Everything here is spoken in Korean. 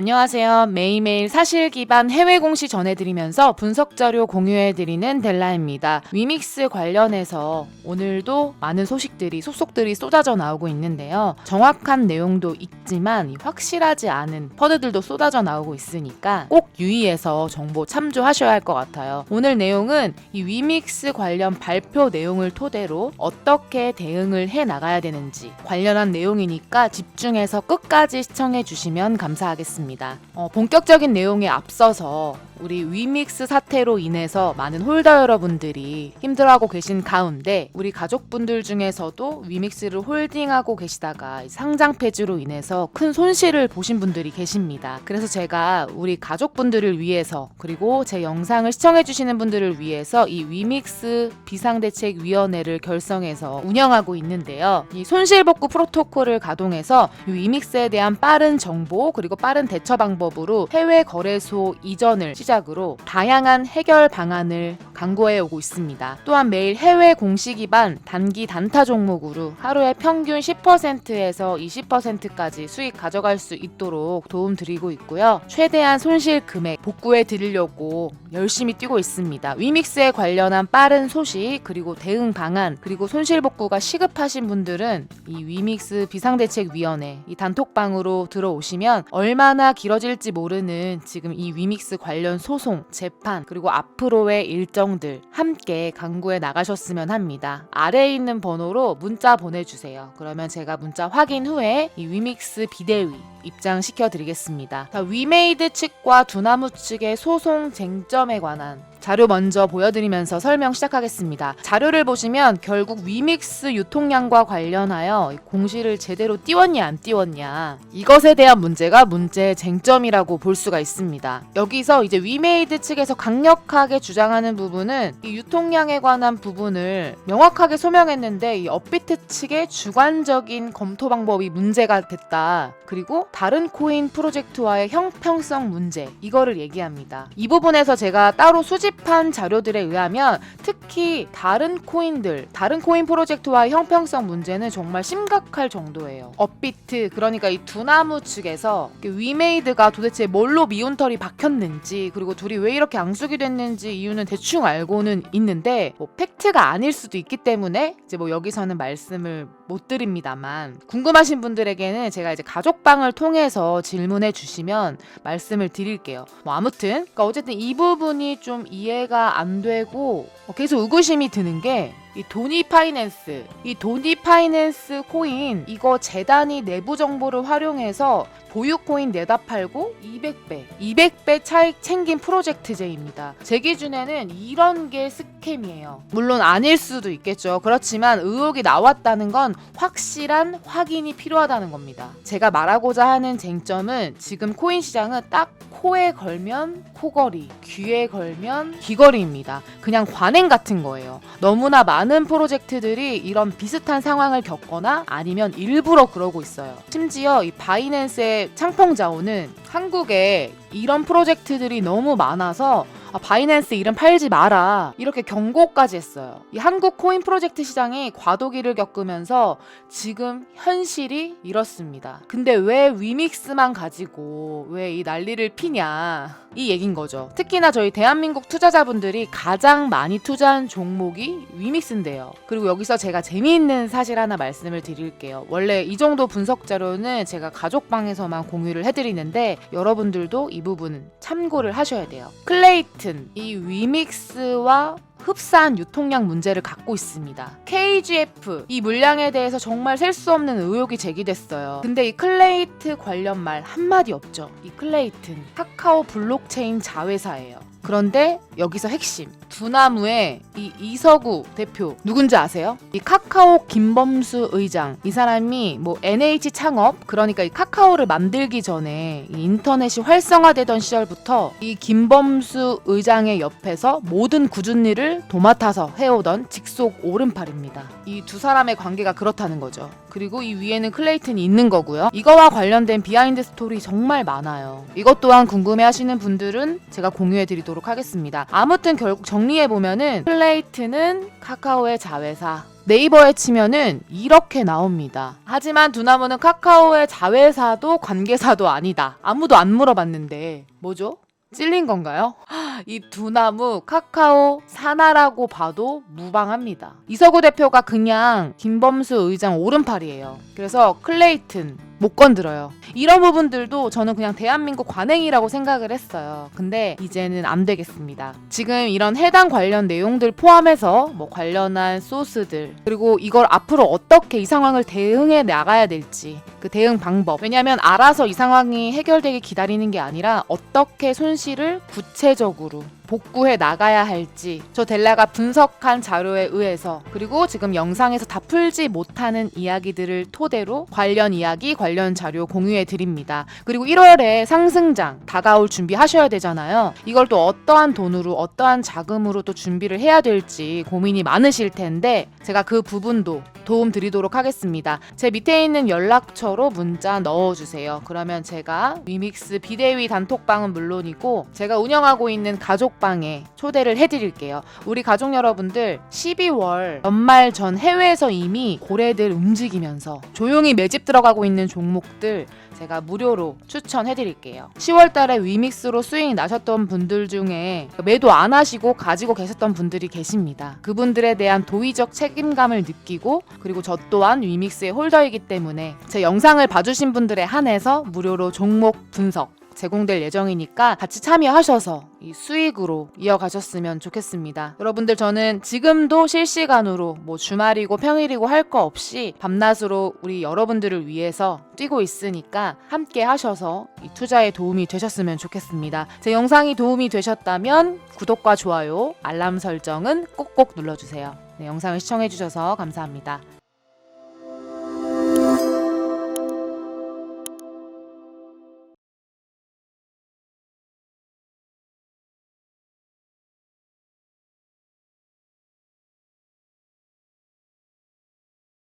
안녕하세요. 매일매일 사실 기반 해외 공시 전해드리면서 분석 자료 공유해드리는 델라입니다. 위믹스 관련해서 오늘도 많은 소식들이 속속들이 쏟아져 나오고 있는데요. 정확한 내용도 있지만 확실하지 않은 퍼드들도 쏟아져 나오고 있으니까 꼭 유의해서 정보 참조하셔야 할 것 같아요. 오늘 내용은 이 위믹스 관련 발표 내용을 토대로 어떻게 대응을 해 나가야 되는지 관련한 내용이니까 집중해서 끝까지 시청해 주시면 감사하겠습니다. 어, 본격적인 내용에 앞서서 우리 위믹스 사태로 인해서 많은 홀더 여러분들이 힘들어하고 계신 가운데 우리 가족분들 중에서도 위믹스를 홀딩하고 계시다가 상장 폐지로 인해서 큰 손실을 보신 분들이 계십니다. 그래서 제가 우리 가족분들을 위해서 그리고 제 영상을 시청해 주시는 분들을 위해서 이 위믹스 비상대책위원회를 결성해서 운영하고 있는데요. 이 손실복구 프로토콜을 가동해서 이 위믹스에 대한 빠른 정보 그리고 빠른 대처 방법으로 해외 거래소 이전을 시작 으로 다양한 해결 방안을 강구해 오고 있습니다. 또한 매일 해외 공시 기반 단기 단타 종목으로 하루에 평균 10%에서 20%까지 수익 가져갈 수 있도록 도움 드리고 있고요. 최대한 손실 금액 복구해 드리려고 열심히 뛰고 있습니다. 위믹스에 관련한 빠른 소식 그리고 대응 방안 그리고 손실 복구가 시급하신 분들은 이 위믹스 비상대책위원회 이 단톡방으로 들어오시면 얼마나 길어질지 모르는 지금 이 위믹스 관련 소송, 재판 그리고 앞으로의 일정 들 함께 강구해 나가셨으면 합니다. 아래에 있는 번호로 문자 보내주세요. 그러면 제가 문자 확인 후에 이 위믹스 비대위 입장시켜 드리겠습니다. 자, 위메이드 측과 두나무 측의 소송 쟁점에 관한 자료 먼저 보여드리면서 설명 시작하겠습니다. 자료를 보시면 결국 위믹스 유통량과 관련하여 공시를 제대로 띄웠냐 안 띄웠냐 이것에 대한 문제가 문제의 쟁점이라고 볼 수가 있습니다. 여기서 이제 위메이드 측에서 강력하게 주장하는 부분은 이 유통량에 관한 부분을 명확하게 소명했는데 이 업비트 측의 주관적인 검토 방법이 문제가 됐다. 그리고 다른 코인 프로젝트와의 형평성 문제 이거를 얘기합니다. 이 부분에서 제가 따로 수집한 자료들에 의하면 특히 다른 코인들, 다른 코인 프로젝트와의 형평성 문제는 정말 심각할 정도예요. 업비트 그러니까 이 두나무 측에서 위메이드가 도대체 뭘로 미운털이 박혔는지 그리고 둘이 왜 이렇게 앙숙이 됐는지 이유는 대충 알고는 있는데 뭐 팩트가 아닐 수도 있기 때문에 이제 뭐 여기서는 말씀을 못 드립니다만 궁금하신 분들에게는 제가 이제 가족방을 통해서 질문해 주시면 말씀을 드릴게요. 뭐 아무튼 그러니까 어쨌든 이 부분이 좀 이해가 안 되고 어, 계속 의구심이 드는 게이 도니 파이낸스, 이 도니 파이낸스 코인 이거 재단이 내부 정보를 활용해서 보유 코인 내다 팔고 200배, 200배 차익 챙긴 프로젝트제입니다. 제 기준에는 이런 게 스캠이에요. 물론 아닐 수도 있겠죠. 그렇지만 의혹이 나왔다는 건 확실한 확인이 필요하다는 겁니다. 제가 말하고자 하는 쟁점은 지금 코인 시장은 딱 코에 걸면 코걸이, 귀에 걸면 귀걸이입니다. 그냥 관행 같은 거예요. 너무나 많은 프로젝트들이 이런 비슷한 상황을 겪거나 아니면 일부러 그러고 있어요. 심지어 이 바이낸스의 창펑 자오는 한국에 이런 프로젝트들이 너무 많아서 아, 바이낸스 이름 팔지 마라 이렇게 경고까지 했어요. 이 한국 코인 프로젝트 시장이 과도기를 겪으면서 지금 현실이 이렇습니다. 근데 왜 위믹스만 가지고 왜 이 난리를 피냐 이 얘긴 거죠. 특히나 저희 대한민국 투자자분들이 가장 많이 투자한 종목이 위믹스인데요. 그리고 여기서 제가 재미있는 사실 하나 말씀을 드릴게요. 원래 이 정도 분석 자료는 제가 가족방에서만 공유를 해드리는데 여러분들도 이 부분은 참고를 하셔야 돼요. 클레이튼 이 위믹스와 흡사한 유통량 문제를 갖고 있습니다. KGF 이 물량에 대해서 정말 셀 수 없는 의혹이 제기됐어요. 근데 이 클레이트 관련 말 한마디 없죠. 이 클레이튼 카카오 블록체인 자회사예요. 그런데 여기서 핵심 두나무의 이 이서구 대표 누군지 아세요? 이 카카오 김범수 의장 이 사람이 뭐 NH 창업 그러니까 이 카카오를 만들기 전에 이 인터넷이 활성화되던 시절부터 이 김범수 의장의 옆에서 모든 굳은 일을 도맡아서 해오던 직속 오른팔입니다. 이 두 사람의 관계가 그렇다는 거죠. 그리고 이 위에는 클레이튼이 있는 거고요. 이거와 관련된 비하인드 스토리 정말 많아요. 이것 또한 궁금해 하시는 분들은 제가 공유해 드리도록 하겠습니다. 아무튼 결국 정리해 보면은 클레이튼은 카카오의 자회사 네이버에 치면은 이렇게 나옵니다. 하지만 두나무는 카카오의 자회사도 관계사도 아니다. 아무도 안 물어봤는데 뭐죠? 찔린 건가요? 이 두 나무 카카오 사나라고 봐도 무방합니다. 이서구 대표가 그냥 김범수 의장 오른팔이에요. 그래서 클레이튼 못 건드려요. 이런 부분들도 저는 그냥 대한민국 관행이라고 생각을 했어요. 근데 이제는 안 되겠습니다. 지금 이런 해당 관련 내용들 포함해서 뭐 관련한 소스들 그리고 이걸 앞으로 어떻게 이 상황을 대응해 나가야 될지 그 대응 방법 왜냐하면 알아서 이 상황이 해결되기 기다리는 게 아니라 어떻게 손실을 구체적으로 복구해 나가야 할지 저 델라가 분석한 자료에 의해서 그리고 지금 영상에서 다 풀지 못하는 이야기들을 토대로 관련 이야기 관련 자료 공유해 드립니다. 그리고 1월에 상승장 다가올 준비하셔야 되잖아요. 이걸 또 어떠한 돈으로 어떠한 자금으로 또 준비를 해야 될지 고민이 많으실 텐데 제가 그 부분도 도움 드리도록 하겠습니다. 제 밑에 있는 연락처로 문자 넣어주세요. 그러면 제가 위믹스 비대위 단톡방은 물론이고 제가 운영하고 있는 가족방에 초대를 해드릴게요. 우리 가족 여러분들 12월 연말 전 해외에서 이미 고래들 움직이면서 조용히 매집 들어가고 있는 종목들 제가 무료로 추천해 드릴게요. 10월 달에 위믹스로 수익 나셨던 분들 중에 매도 안 하시고 가지고 계셨던 분들이 계십니다. 그분들에 대한 도의적 책임감을 느끼고 그리고 저 또한 위믹스의 홀더이기 때문에 제 영상을 봐주신 분들에 한해서 무료로 종목 분석 제공될 예정이니까 같이 참여하셔서 이 수익으로 이어가셨으면 좋겠습니다. 여러분들 저는 지금도 실시간으로 뭐 주말이고 평일이고 할 거 없이 밤낮으로 우리 여러분들을 위해서 뛰고 있으니까 함께 하셔서 이 투자에 도움이 되셨으면 좋겠습니다. 제 영상이 도움이 되셨다면 구독과 좋아요, 알람 설정은 꼭꼭 눌러주세요. 네, 영상을 시청해주셔서 감사합니다.